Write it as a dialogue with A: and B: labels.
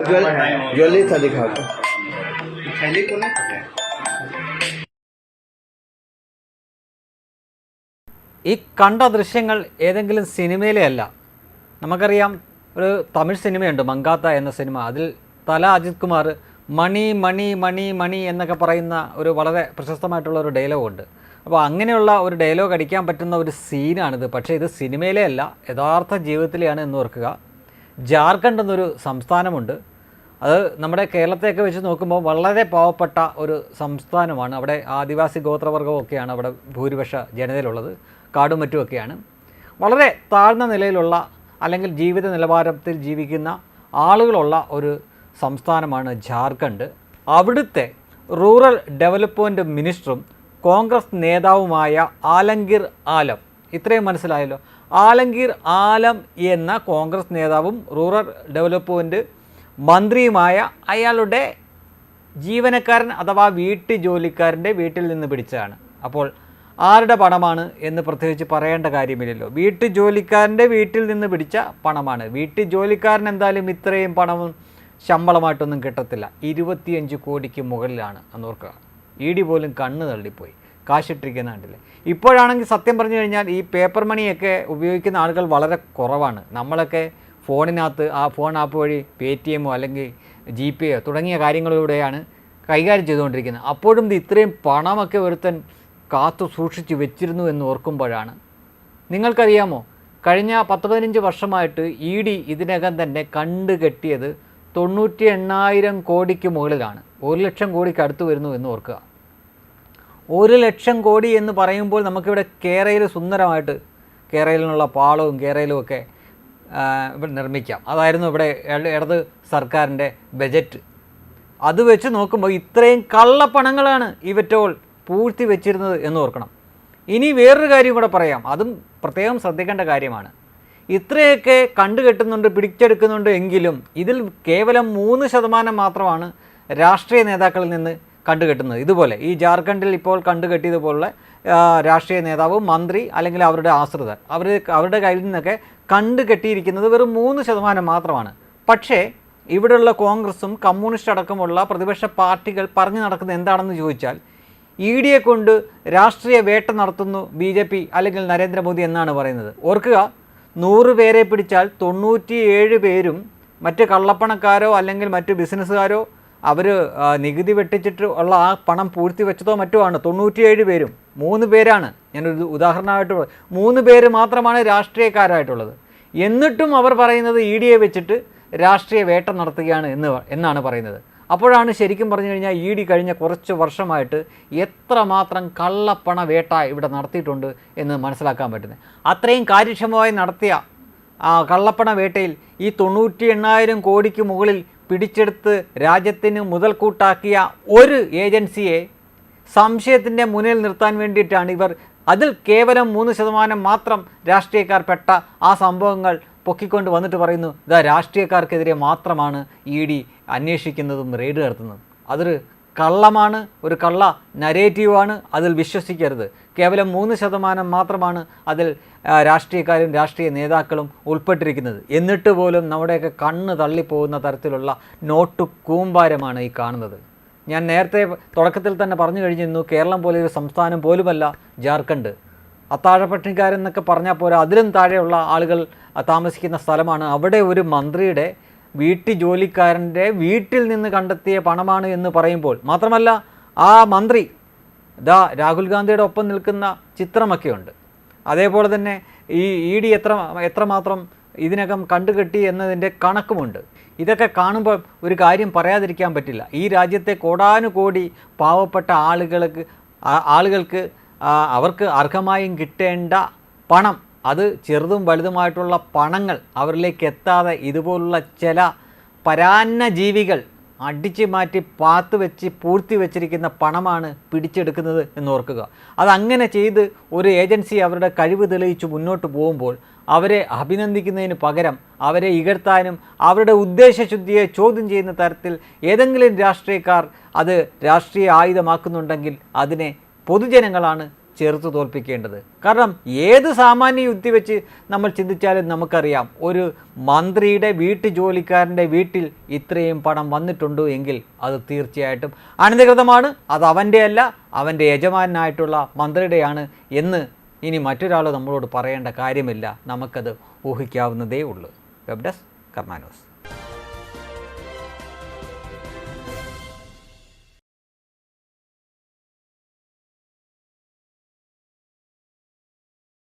A: Jewel jewellery था दिखा दो
B: थैली को नहीं पकड़े
C: ഈ കണ്ട ദൃശ്യങ്ങൾ ഏതെങ്കിലും സിനിമയിലെ അല്ല നമുക്കറിയാം ഒരു തമിഴ് സിനിമയുണ്ട് മങ്കാത്ത എന്ന സിനിമ അതിൽ തല അജിത് കുമാർ മണി മണി മണി മണി എന്നൊക്കെ പറയുന്ന ഒരു വളരെ പ്രശസ്തമായിട്ടുള്ള ഒരു ഡയലോഗുണ്ട് അപ്പോൾ അങ്ങനെയുള്ള ഒരു ഡയലോഗ് അടിക്കാൻ പറ്റുന്ന ഒരു സീനാണിത് പക്ഷേ ഇത് സിനിമയിലെ അല്ല യഥാർത്ഥ ജീവിതത്തിലെയാണ് എന്ന് ഓർക്കുക ജാർഖണ്ഡ് എന്നൊരു സംസ്ഥാനമുണ്ട് അത് നമ്മുടെ കേരളത്തെയൊക്കെ വെച്ച് നോക്കുമ്പോൾ വളരെ പാവപ്പെട്ട ഒരു സംസ്ഥാനമാണ്. അവിടെ ആദിവാസി ഗോത്രവർഗമൊക്കെയാണ് അവിടെ ഭൂരിപക്ഷ ജനതയിലുള്ളത്. കാടും മറ്റുമൊക്കെയാണ്. വളരെ താഴ്ന്ന നിലയിലുള്ള അല്ലെങ്കിൽ ജീവിത നിലവാരത്തിൽ ജീവിക്കുന്ന ആളുകളുള്ള ഒരു സംസ്ഥാനമാണ് ജാർഖണ്ഡ്. അവിടുത്തെ റൂറൽ ഡെവലപ്മെന്റ് മിനിസ്റ്ററും കോൺഗ്രസ് നേതാവുമായ ആലംഗീർ ആലം. ഇത്രയും മനസ്സിലായല്ലോ? ആലംഗീർ ആലം എന്ന കോൺഗ്രസ് നേതാവും റൂറൽ ഡെവലപ്മെന്റ് മന്ത്രിയുമായ അയാളുടെ ജീവനക്കാരൻ അഥവാ വീട്ടു ജോലിക്കാരന്റെ വീട്ടിൽ നിന്ന് പിടിച്ചതാണ്. അപ്പോൾ ആരുടെ പണമാണ് എന്ന് പ്രത്യേകിച്ച് പറയേണ്ട കാര്യമില്ലല്ലോ. വീട്ടു ജോലിക്കാരന്റെ വീട്ടിൽ നിന്ന് പിടിച്ച പണമാണ്. വീട്ടു ജോലിക്കാരൻ എന്തായാലും ഇത്രയും പണവും ശമ്പളമായിട്ടൊന്നും കിട്ടത്തില്ല. ഇരുപത്തിയഞ്ച് കോടിക്ക് മുകളിലാണ് എന്ന് ഓർക്കുക ഇ ഡി പോലും കണ്ണ് തള്ളിപ്പോയി. കാശിട്ടിരിക്കുന്ന കണ്ടില്ലേ? ഇപ്പോഴാണെങ്കിൽ സത്യം പറഞ്ഞു കഴിഞ്ഞാൽ ഈ പേപ്പർ മണിയൊക്കെ ഉപയോഗിക്കുന്ന ആളുകൾ വളരെ കുറവാണ്. നമ്മളൊക്കെ ഫോണിനകത്ത് ആ ഫോൺ ആപ്പ് വഴി പേ ടി എമ്മോ അല്ലെങ്കിൽ ജി പേ തുടങ്ങിയ കാര്യങ്ങളിലൂടെയാണ് കൈകാര്യം ചെയ്തുകൊണ്ടിരിക്കുന്നത്. അപ്പോഴും ഇത് ഇത്രയും പണമൊക്കെ ഒരുത്തൻ കാത്തു സൂക്ഷിച്ച് വെച്ചിരുന്നു എന്ന് ഓർക്കുമ്പോഴാണ്. നിങ്ങൾക്കറിയാമോ? കഴിഞ്ഞ പത്ത് പതിനഞ്ച് വർഷമായിട്ട് ഇ ഡി ഇതിനകം തന്നെ കണ്ടു കെട്ടിയത് തൊണ്ണൂറ്റി എണ്ണായിരം കോടിക്ക് മുകളിലാണ്. ഒരു ലക്ഷം കോടിക്ക് അടുത്ത് വരുന്നു എന്ന് ഓർക്കുക. ഒരു ലക്ഷം കോടി എന്ന് പറയുമ്പോൾ നമുക്കിവിടെ കേരയിൽ സുന്ദരമായിട്ട് കേരളയിൽ നിന്നുള്ള പാളവും കേരയിലും ഒക്കെ നിർമ്മിക്കാം. അതായിരുന്നു ഇവിടെ ഇട- ഇടത് സർക്കാരിന്റെ ബജറ്റ്. അത് വെച്ച് നോക്കുമ്പോൾ ഇത്രയും കള്ളപ്പണങ്ങളാണ് ഇവറ്റോൾ പൂഴ്ത്തി വെച്ചിരുന്നത് എന്ന് ഓർക്കണം. ഇനി വേറൊരു കാര്യം കൂടെ പറയാം. അതും പ്രത്യേകം ശ്രദ്ധിക്കേണ്ട കാര്യമാണ്. ഇത്രയൊക്കെ കണ്ടുകെട്ടുന്നുണ്ട് പിടിച്ചെടുക്കുന്നുണ്ട് എങ്കിലും ഇതിൽ കേവലം മൂന്ന് ശതമാനം മാത്രമാണ് രാഷ്ട്രീയ നേതാക്കളിൽ നിന്ന് കണ്ടുകെട്ടുന്നത്. ഇതുപോലെ ഈ ജാർഖണ്ഡിൽ ഇപ്പോൾ കണ്ടുകെട്ടിയതുപോലുള്ള രാഷ്ട്രീയ നേതാവ് മന്ത്രി അല്ലെങ്കിൽ അവരുടെ ആശ്രിതർ അവർ അവരുടെ കയ്യിൽ നിന്നൊക്കെ കണ്ടുകെട്ടിയിരിക്കുന്നത് വെറും മൂന്ന് ശതമാനം മാത്രമാണ്. പക്ഷേ ഇവിടെയുള്ള കോൺഗ്രസും കമ്മ്യൂണിസ്റ്റ് അടക്കമുള്ള പ്രതിപക്ഷ പാർട്ടികൾ പറഞ്ഞു നടക്കുന്നത് എന്താണെന്ന് ചോദിച്ചാൽ ഇ ഡിയെ കൊണ്ട് രാഷ്ട്രീയ വേട്ട നടത്തുന്നു ബി ജെ പി അല്ലെങ്കിൽ നരേന്ദ്രമോദി എന്നാണ് പറയുന്നത്. ഓർക്കുക നൂറ് പേരെ പിടിച്ചാൽ തൊണ്ണൂറ്റിയേഴ് പേരും മറ്റ് കള്ളപ്പണക്കാരോ അല്ലെങ്കിൽ മറ്റ് ബിസിനസ്സുകാരോ അവർ നികുതി വെട്ടിച്ചിട്ട് ഉള്ള ആ പണം പൂഴ്ത്തി വെച്ചതോ മറ്റോ ആണ്. തൊണ്ണൂറ്റിയേഴ് പേരും മൂന്ന് പേരാണ്. ഞാനൊരു ഉദാഹരണമായിട്ട് മൂന്ന് പേര് മാത്രമാണ് രാഷ്ട്രീയക്കാരായിട്ടുള്ളത്. എന്നിട്ടും അവർ പറയുന്നത് ഇ ഡിയെ വെച്ചിട്ട് രാഷ്ട്രീയ വേട്ട നടത്തുകയാണ് എന്ന് എന്നാണ് പറയുന്നത്. അപ്പോഴാണ് ശരിക്കും പറഞ്ഞു കഴിഞ്ഞാൽ ഇ ഡി കഴിഞ്ഞ കുറച്ച് വർഷമായിട്ട് എത്രമാത്രം കള്ളപ്പണ വേട്ട ഇവിടെ നടത്തിയിട്ടുണ്ട് എന്ന് മനസ്സിലാക്കാൻ പറ്റുന്നത്. അത്രയും കാര്യക്ഷമമായി നടത്തിയ ആ കള്ളപ്പണ വേട്ടയിൽ ഈ തൊണ്ണൂറ്റി എണ്ണായിരം കോടിക്ക് മുകളിൽ പിടിച്ചെടുത്ത് രാജ്യത്തിന് മുതൽക്കൂട്ടാക്കിയ ഒരു ഏജൻസിയെ സംശയത്തിന്റെ മുന്നിൽ നിർത്താൻ വേണ്ടിയിട്ടാണ് ഇവർ. അതിൽ കേവലം മൂന്ന് ശതമാനം മാത്രം രാഷ്ട്രീയക്കാർ പെട്ട ആ സംഭവങ്ങൾ പൊക്കിക്കൊണ്ട് വന്നിട്ട് പറയുന്നു ഇതാ രാഷ്ട്രീയക്കാർക്കെതിരെ മാത്രമാണ് ഇ ഡി അന്വേഷിക്കുന്നതും റെയ്ഡ് നടത്തുന്നതും. അതൊരു കള്ളമാണ് ഒരു കള്ള നരേറ്റീവാണ് അതിൽ വിശ്വസിക്കരുത്. കേവലം മൂന്ന് ശതമാനം മാത്രമാണ് അതിൽ രാഷ്ട്രീയക്കാരും രാഷ്ട്രീയ നേതാക്കളും ഉൾപ്പെട്ടിരിക്കുന്നത്. എന്നിട്ട് പോലും നമ്മുടെയൊക്കെ കണ്ണ് തള്ളിപ്പോകുന്ന തരത്തിലുള്ള നോട്ടു കൂമ്പാരമാണ് ഈ കാണുന്നത്. ഞാൻ നേരത്തെ തുടക്കത്തിൽ തന്നെ പറഞ്ഞു കഴിഞ്ഞിരുന്നു കേരളം പോലെ ഒരു സംസ്ഥാനം പോലുമല്ല ജാർഖണ്ഡ്. അത്താഴപ്പട്ടിണിക്കാരെന്നൊക്കെ പറഞ്ഞാൽ പോരാ അതിലും താഴെയുള്ള ആളുകൾ താമസിക്കുന്ന സ്ഥലമാണ്. അവിടെ ഒരു മന്ത്രിയുടെ വീട്ടു ജോലിക്കാരന്റെ വീട്ടിൽ നിന്ന് കണ്ടെത്തിയ പണമാണ് എന്ന് പറയുമ്പോൾ മാത്രമല്ല ആ മന്ത്രി ദാ രാഹുൽ ഗാന്ധിയുടെ ഒപ്പം നിൽക്കുന്ന ചിത്രമൊക്കെയുണ്ട്. അതേപോലെ തന്നെ ഈ ഇ ഡി എത്ര എത്രമാത്രം ഇതിനകം കണ്ടുകെട്ടി എന്നതിന്റെ കണക്കുമുണ്ട്. ഇതൊക്കെ കാണുമ്പോൾ ഒരു കാര്യം പറയാതിരിക്കാൻ പറ്റില്ല. ഈ രാജ്യത്തെ കോടാനുകോടി പാവപ്പെട്ട ആളുകൾക്ക് ആളുകൾക്ക് അവർക്ക് അർഹമായും കിട്ടേണ്ട പണം അത് ചെറുതും വലുതുമായിട്ടുള്ള പണങ്ങൾ അവരിലേക്ക് എത്താതെ ഇതുപോലുള്ള ചില പരാന്ന ജീവികൾ അടിച്ചു മാറ്റി പാത്തു വെച്ച് പൂഴ്ത്തി വെച്ചിരിക്കുന്ന പണമാണ് പിടിച്ചെടുക്കുന്നത് എന്നോർക്കുക. അതങ്ങനെ ചെയ്ത് ഒരു ഏജൻസി അവരുടെ കഴിവ് തെളിയിച്ച് മുന്നോട്ട് പോകുമ്പോൾ അവരെ അഭിനന്ദിക്കുന്നതിന് പകരം അവരെ ഇകഴ്ത്താനും അവരുടെ ഉദ്ദേശശുദ്ധിയെ ചോദ്യം ചെയ്യുന്ന തരത്തിൽ ഏതെങ്കിലും രാഷ്ട്രീയക്കാർ അത് രാഷ്ട്രീയ ആയുധമാക്കുന്നുണ്ടെങ്കിൽ അതിനെ പൊതുജനങ്ങളാണ് ചെറുത്ത് തോൽപ്പിക്കേണ്ടത്. കാരണം ഏത് സാമാന്യ യുക്തി വെച്ച് നമ്മൾ ചിന്തിച്ചാലും നമുക്കറിയാം ഒരു മന്ത്രിയുടെ വീട്ടു ജോലിക്കാരന്റെ വീട്ടിൽ ഇത്രയും പണം വന്നിട്ടുണ്ട് എങ്കിൽ അത് തീർച്ചയായിട്ടും അനധികൃതമാണ് അത് അവന്റെ അല്ല അവന്റെ യജമാനായിട്ടുള്ള മന്ത്രിയുടെയാണ് എന്ന് ഇനി മറ്റൊരാൾ നമ്മളോട് പറയേണ്ട കാര്യമില്ല. നമുക്കത് ഊഹിക്കാവുന്നതേ ഉള്ളൂ. Web desk കർമാനോസ്